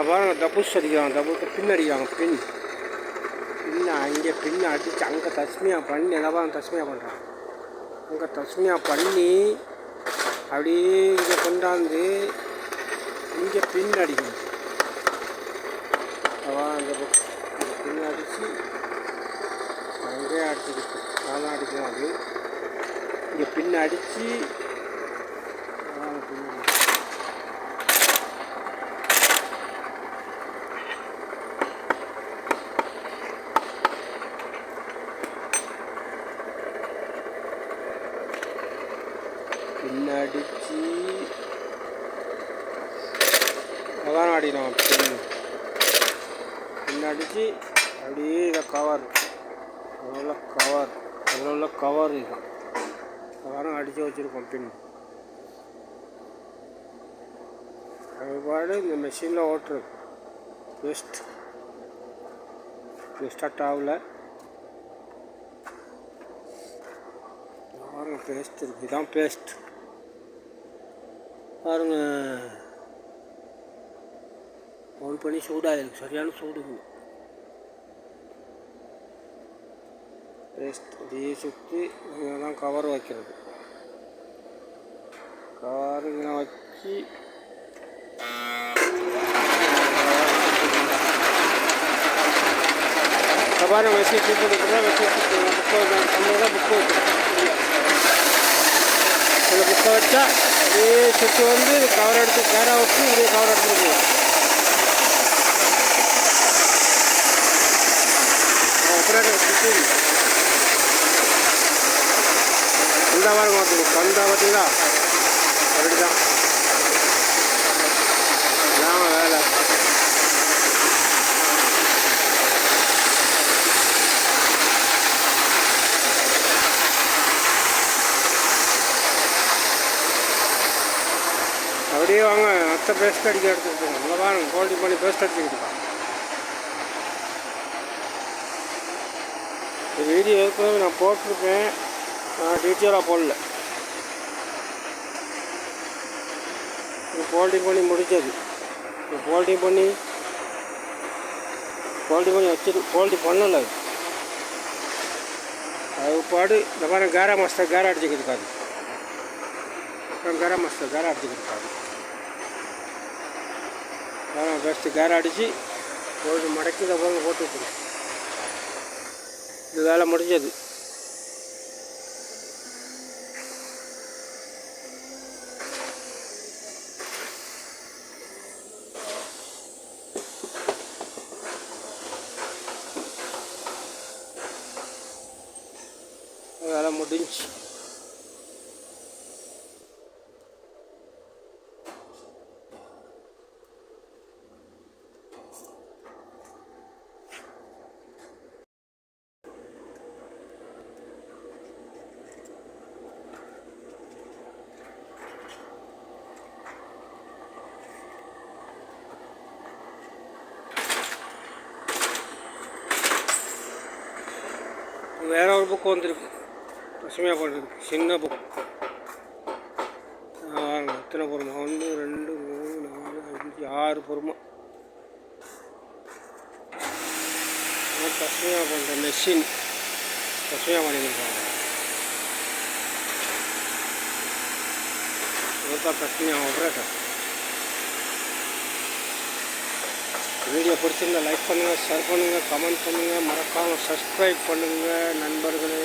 பாருங்க டபுள்ஸ் அடிக்கிறாங்க தபுஸ் பின் அடிக்கிறாங்க பின். பின்ன அங்கே பின் அடித்து அங்கே தஸ்மியா பண்ணி என்ன பாருங்க தஸ்மியா பண்ணுறாங்க அங்கே தஸ்மியா பண்ணி அப்படியே இங்கே கொண்டாந்து இங்கே பின் அடிக்கணும் அதான் அந்த பின் அடித்து அங்கே அடிச்சுக்கிட்டு அதான் அடிக்கணும் அது. இங்கே பின் அடித்து அதான் பின் அடிச்சு பின்னடிச்சு. அதான் ஆடினோம் பின். பின்னடிச்சு அப்படியே இதை கவர் அதில் உள்ள கவர் அதில் உள்ள கவர் இதுதான் அதான் அடித்து வச்சுருக்கோம் பின். அதுபாடு இந்த மெஷினில் ஓட்டுறது. பெஸ்ட் இது ஸ்டார்ட் ஆகல பாருங்க பேஸ்ட் இருக்குது இதான் பேஸ்ட் பாருங்க. ஃபோன் பண்ணி சூடாக இருக்கு. சரியான சூடுங்க பேஸ்ட் அப்படியே சுற்றி இங்கே தான் கவர் வைக்கிறது. கவர் இங்கே வச்சு. பாருங்க வச்சு சுற்றி கொடுக்குறேன் வச்சு சுற்றி புக்கை தான் புக்கு வைக்கிறேன் இதில் குத்த வச்சா அப்படியே சுற்றி வந்து கவர் எடுத்து கேராக வச்சு இதே கவர் எடுத்துட்டு இந்த வாரம் மாற்றணும் கந்தா பார்த்தீங்களா அப்படி தான் இதாங்க வேலை அப்படியே பெஸ்ட் மற்ற பேஸ்ட் அடிக்க எடுத்துகிட்டு போங்க பாருங்க குவாலிட்டி பண்ணி பேஸ்ட் அடிச்சுக்கிட்டு இந்த வீடியோ ஏற்கனவே நான் போட்டிருப்பேன் நான் டீட்டெயிலாக போடல. இது பண்ணி முடிஞ்சது. இது பண்ணி குவாலிட்டி பண்ணி வச்சுட்டு குவாலிட்டி பண்ணலை அது. அது பாடு இந்த மாதிரி கேரா மாஸ்டர் கேரா அடிச்சுக்கிட்டு இருக்காது கேரா மாஸ்டர் கேரா அடிச்சுக்கிட்டு இருக்காது ஃபஸ்ட்டு கேர் அடித்து போட்டு மடக்கி இதை போங்க போட்டு விட்டுரும் இது வேலை முடிஞ்சது. வேலை முடிஞ்சு. வேற ஒரு புக்கு வந்திருக்கு. பசுமையாக போட்டிருக்கு. சின்ன புக் எத்தனை பொறுமா ஒன்று ரெண்டு மூணு நாலு அஞ்சு ஆறு பொறுமா பசுமையாக பண்ணுற மெஷின் பசுமையாக பண்ணியிருக்காங்க இதுதான் பசுமையாக ஆப்ரேட்டர் வீடியோ பிடிச்சிருந்தா லைக் பண்ணுங்கள் ஷேர் பண்ணுங்கள் கமெண்ட் பண்ணுங்கள் மறக்காமல் சப்ஸ்கிரைப் பண்ணுங்கள் நண்பர்களே.